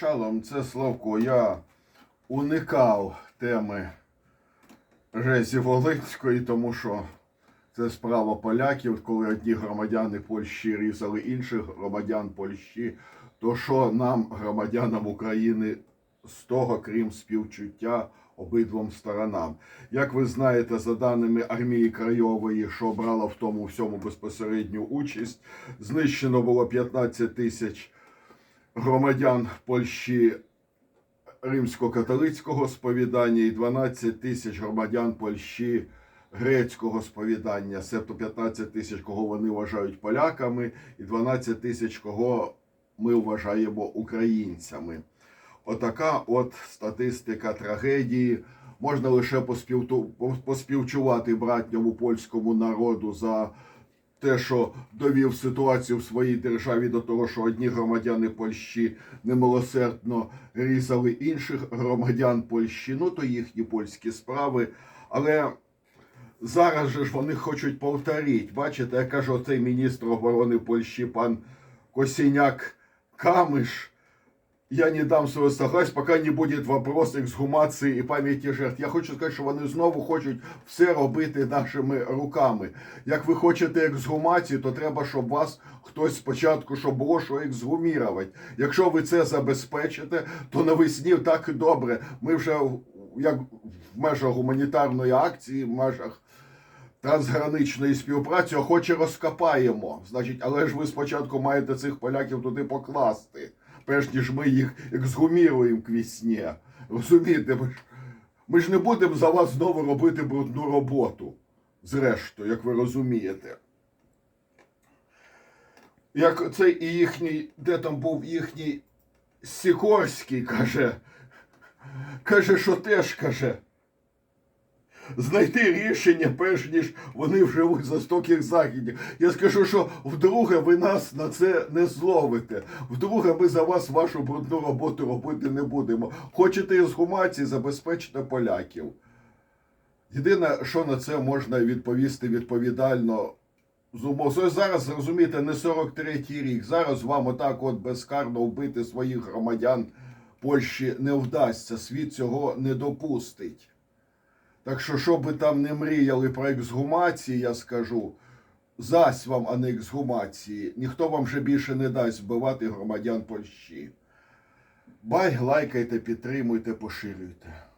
Шалом, це Славко. Я уникав теми Жесі Волинської, тому що це справа поляків, коли одні громадяни Польщі різали інших громадян Польщі. То що нам, громадянам України, з того, крім співчуття обидвом сторонам? Як ви знаєте, за даними армії Крайової, що брала в тому всьому безпосередню участь, знищено було 15 тисяч громадян Польщі римсько-католицького сповідання і 12 тисяч громадян Польщі грецького сповідання, себто 15 тисяч, кого вони вважають поляками, і 12 тисяч, кого ми вважаємо українцями. Отака от статистика трагедії. Можна лише поспівчувати братньому польському народу за те, що довів ситуацію в своїй державі до того, що одні громадяни Польщі немилосердно різали інших громадян Польщі, ну то їхні польські справи. Але зараз же ж вони хочуть повторити. Бачите, я кажу, цей міністр оборони Польщі, пан Косіняк Камиш. Я не дам свого согласия, пока не буде вопрос ексгумації і пам'яті жертв. Я хочу сказати, що вони знову хочуть все робити нашими руками. Як ви хочете ексгумацію, то треба, щоб вас хтось спочатку, щоб було що ексгумірувати. Якщо ви це забезпечите, то навесні так і добре. Ми вже як в межах гуманітарної акції, в межах трансграничної співпраці охоче розкопаємо. Значить, але ж ви спочатку маєте цих поляків туди покласти, перш ніж ми їх ексгуміруємо к вісні. Розумієте, ми ж, ми ж не будемо за вас знову робити брудну роботу. Зрештою, як ви розумієте. Як цей і їхній, де там був їхній Сікорський, каже, каже, що теж каже знайти рішення, перш ніж вони вживуть жорстоких західів. Я скажу, що вдруге ви нас на це не зловите. Вдруге ми за вас вашу брудну роботу робити не будемо. Хочете ізгумації, забезпечте поляків. Єдине, що на це можна відповісти відповідально. з умов. Зараз розумієте, не 43-й рік. Зараз вам отак от безкарно вбити своїх громадян Польщі не вдасться. Світ цього не допустить. Так що, що би там не мріяли про ексгумації, я скажу, зась вам, а не ексгумації. Ніхто вам вже більше не дасть вбивати громадян Польщі. Бай, лайкайте, підтримуйте, поширюйте.